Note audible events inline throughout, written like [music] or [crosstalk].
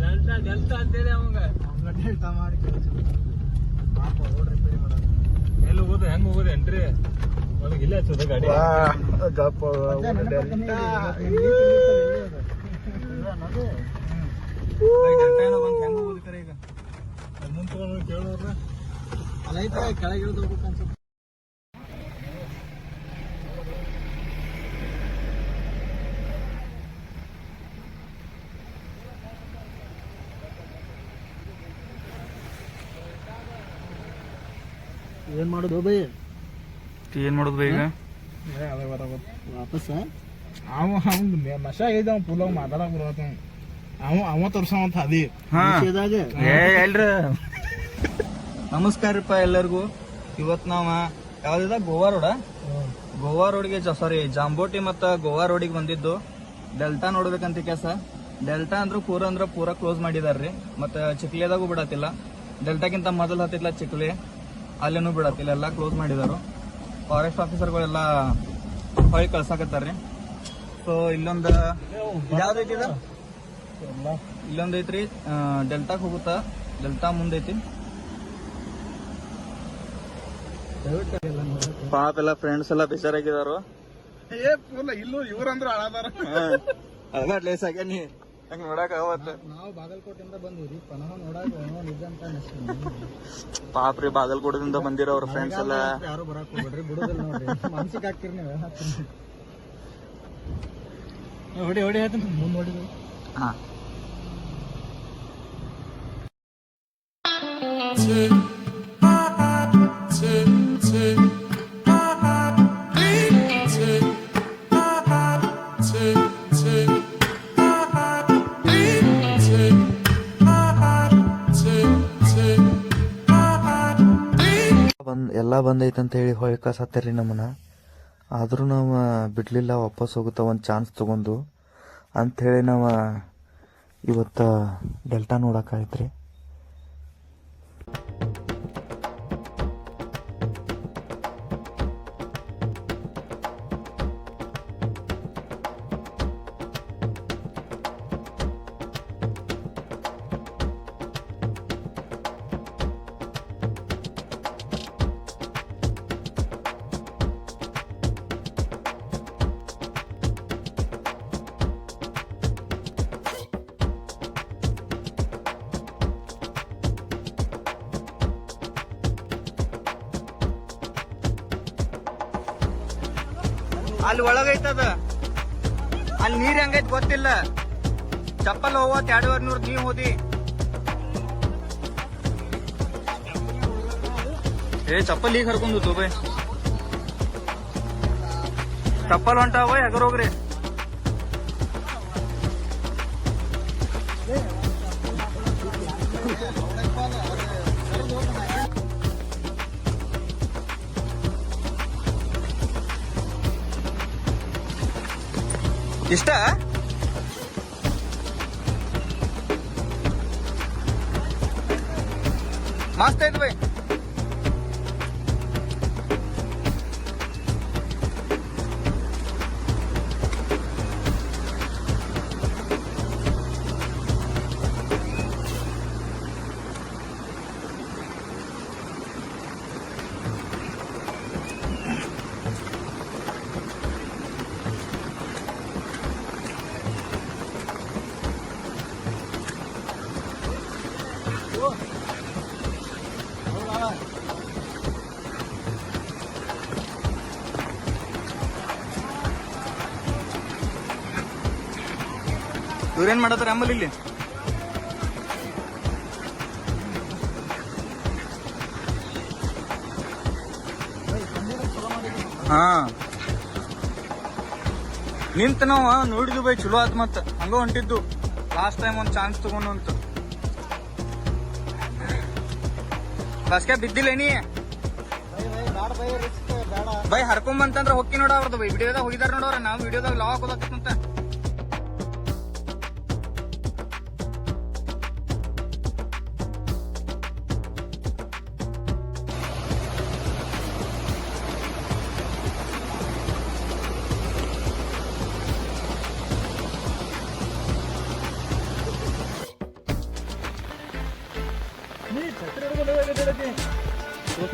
Delta delta ಅಂತೇಳಿ ಅವಂಗ. Delta ಮಾಡಿ ಪಾಪ ರೋಡ್ ರಿಪೇರಿ ಮಾಡೋದು ಎಲ್ಲಿ ಹೋಗೋದು ಹೆಂಗ್ ಹೋಗೋದು ಎಂಟ್ರಿ ಅವ್ನಿಗೆ ಇಲ್ಲೇ ಹಚ್ಚೋದ ಗಾಡಿ. ಗಪ್ಪ ಹೆಂಗ್ ಹೋಗೋದು ಕರೆ ಈಗ. ಮುಂದ್ ತಗೊಂಡು ಕೇಳೋರ್ನ ಅಲ್ಲ ಐತೆ ಕೆಳಗೆ ಇಳಿದು ಹೋಗ್ಬೇಕು ಅನ್ಸುತ್ತೆ. ಏನ್ ಮಾಡೋದು ಬೈ ಏನ್ ಮಾಡೋದು ಬೈ ಈಗ? ವಾಪಸ್ ಅವ ಅವ್ನು ಮಶ ಇದ್ದ ಅವ್ನು ಪುಲಾವ್ ಮಾತಾಡಕ್ ಬರತ್ತ ಅವ ಅವ ತೋರ್ಸವಂತ ಅದಿ. ಎಲ್ರ? ನಮಸ್ಕಾರಪ್ಪ ಎಲ್ಲರಿಗೂ. ಇವತ್ ನಾವ ಯಾವ್ದಿದ? ಗೋವಾ ರೋಡ? ಗೋವಾ ರೋಡ್ಗೆ ಸಾರಿ ಜಾಂಬೋಟಿ ಮತ್ತ ಗೋವಾ ರೋಡಿಗೆ ಬಂದಿದ್ದು. ಡೆಲ್ಟಾ ನೋಡ್ಬೇಕಂತ ಕೆಲಸ. ಡೆಲ್ಟಾ ಅಂದ್ರ ಪೂರ ಅಂದ್ರ ಪೂರ ಕ್ಲೋಸ್ ಮಾಡಿದಾರ್ರಿ. ಮತ್ತ ಚಿಕ್ಲಿದಾಗೂ ಬಿಡತ್ತಿಲ್ಲ. ಡೆಲ್ಟಾಕ್ಕಿಂತ ಮೊದಲು ಹತ್ತಿಲ್ಲ ಚಿಕ್ಲಿ. ಅಲ್ಲೇನು ಬಿಡತ್ತೆ ಇಲ್ಲೆಲ್ಲ ಕ್ಲೋಸ್ ಮಾಡಿದಾರು. ಫಾರೆಸ್ಟ್ ಆಫೀಸರ್ಗಳೆಲ್ಲ ಹೊಯ್ ಕಳ್ಸಾಕತ್ತಾರ್ರಿ. ಸೊ ಇಲ್ಲೊಂದು ಯಾವ್ದೈತಿ ಇಲ್ಲೊಂದ್ ಐತ್ರಿ ಡೆಲ್ಟಾಕ್ ಹೋಗುತ್ತಾ? ಡೆಲ್ಟಾ ಮುಂದೈತಿ. ಪಾಪ ಎಲ್ಲ ಫ್ರೆಂಡ್ಸ್ ಎಲ್ಲ ಬೇಜಾರಾಗಿದಾರು. ಇಲ್ಲೂ ಇವ್ರಂದ್ರ ಹಾಳಾದಾರ. ಅದ ಲೇಸ್ ಆಗ್ಯ ನೀ ಹಂಗ ನೋಡಕ್ ಅವತ್ತ ನಾವು ಬಾಗಲಕೋಟೆಯಿಂದ ಬಂದಿವ್ರಿ. ಪನಹ ನೋಡಾಕ ಏನೋ ನಿಜ ಅಂತ ಅನಿಸ್ತು ಪಾಪ ರೀ ಬಾಗಲಕೋಟದಿಂದ ಬಂದಿರೋ ಅವ್ರ ಫ್ರೆಂಡ್ಸ್ ಎಲ್ಲ. ಯಾರು ಬರಾಕ್ ಹೋಗ್ಬೇಡ್ರಿ ಬಿಡುದಿಲ್ಲ ನೋಡ್ರಿ. [laughs] ಮನ್ಸಿಗೆ ಹಾಕ್ತಿರಿ ನೀವು ಹೊಡಿ ಹೊಡಿ ಹೇಳ್ತೀನಿ ಮುಂದೆ ನೋಡಿದ್ವಿ ಹಾ. ಬಂದ್, ಎಲ್ಲ ಬಂದೈತೆ ಅಂತ ಹೇಳಿ ಹೊಳ್ ಕಳ್ಸತ್ತಾರ್ರಿ ನಮ್ಮನ್ನ. ಆದರೂ ನಾವು ಬಿಡಲಿಲ್ಲ, ವಾಪಸ್ ಹೋಗುತ್ತಾ ಒಂದು ಚಾನ್ಸ್ ತಗೊಂಡು. ಅಂಥೇಳಿ ನಾವು ಇವತ್ತು ಡೆಲ್ಟಾ ನೋಡಕ್ಕಾಯ್ತ್ರಿ ಅಲ್ಲಿ ಒಳಗೈತದ ಅಲ್ಲಿ ನೀರ್ ಹೆಂಗೈತ್ ಗೊತ್ತಿಲ್ಲ ಚಪ್ಪಲ್ ಹೋವತ್ ಎರಡುವರೆ ನೂರ್ ನೀವ್ ಹೋದಿ ಏ ಚಪ್ಪಲ್ ಈಗ ಹರ್ಕೊಂಡು ಬೈ ಚಪ್ಪಲ್ ಹೊಂಟಾವ ಹೆಗರ್ ಇಷ್ಟ? ಮಸ್ತ್ ಐತ್ ಬೈ ಇವ್ರೇನ್ ಮಾಡತ್ತಾರ ಆಮೇಲೆ ಇಲ್ಲಿ? ಹಾ. ನಿಂತ ನಾವು ನೋಡಿದ್ವಿ ಬೈ, ಚಲೋ ಆತ್ ಮತ್ತ. ಹಂಗ ಹೊಂಟಿದ್ದು. ಲಾಸ್ಟ್ ಟೈಮ್ ಒಂದ್ ಚಾನ್ಸ್ ತಗೊಂಡು ಅಂತ. ಬಸ್ಗೆ ಬಿದ್ದಿಲ್ಲ ನೀ ಬೈ, ಹರ್ಕೊಂಬಂತಂದ್ರ ಹೊಕ್ಕಿ ನೋಡ ಅವ್ರದ್ದು ಬೈ. ವಿಡಿಯೋದಾಗ ಹೋಗಿದಾರ ನೋಡವ್ರ ನಾವು ವಿಡಿಯೋದಾಗ ಲಾಕ್ ಹೋಗತ್ತಂತ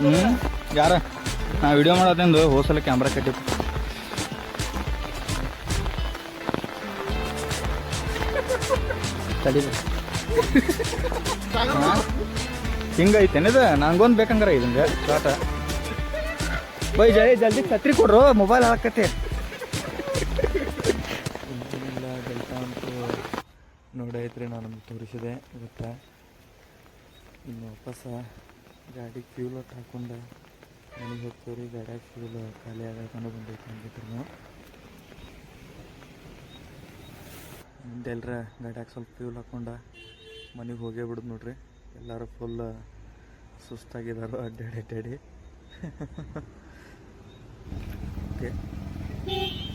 ಹ್ಮ್ ಯಾರ? ನಾ ವಿಡಿಯೋ ಮಾಡೋದಿಂದ ಹೋಸಲ ಕ್ಯಾಮ್ರಾ ಕಟ್ಟಿ ತಡಿ. ಹಿಂಗೈತೇನಿದ ನಂಗೊಂದು ಬೇಕಂಗಾರ ಇದಂಗ ಚಾಟ ಬೈ ಜಯ ಜಲ್ದಿ ಛತ್ರಿ ಕೊಡ್ರು ಮೊಬೈಲ್ ಹಾಕತ್ತೆ. ನೋಡೈತ್ರಿ ನಾನು ತೋರಿಸಿದೆ ಗೊತ್ತಾ? ಇನ್ನು ವಾಪಸ್ ಗಾಡಿ ಫ್ಯೂಲ್ ಒಟ್ಟು ಹಾಕೊಂಡು ಮನೆಗೆ ಹೋಗ್ತೀವಿ ಗಾಡಿಯಾಗ ಫ್ಯೂಲ್ ಖಾಲಿ ಆಗಕೊಂಡು ಬಂದೈತೆ ಹಂಗಿದ್ರು ಮುಂದೆಲ್ರ ಗಾಡಿಯಾಗ ಸ್ವಲ್ಪ ಫ್ಯೂಲ್ ಹಾಕೊಂಡ ಮನೆಗೆ ಹೋಗೇ ಬಿಡುದು ನೋಡ್ರಿ. ಎಲ್ಲರೂ ಫುಲ್ ಸುಸ್ತಾಗಿದ್ದಾರೋ ಅಡ್ಡಾಡಿ ಅಡ್ಡಾಡಿ ಓಕೆ [laughs]